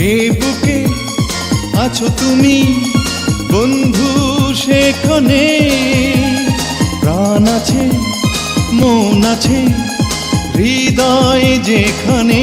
এ বুকে আছো তুমি বন্ধু সেখানে। প্রাণ আছে মন আছে হৃদয় যেখানে।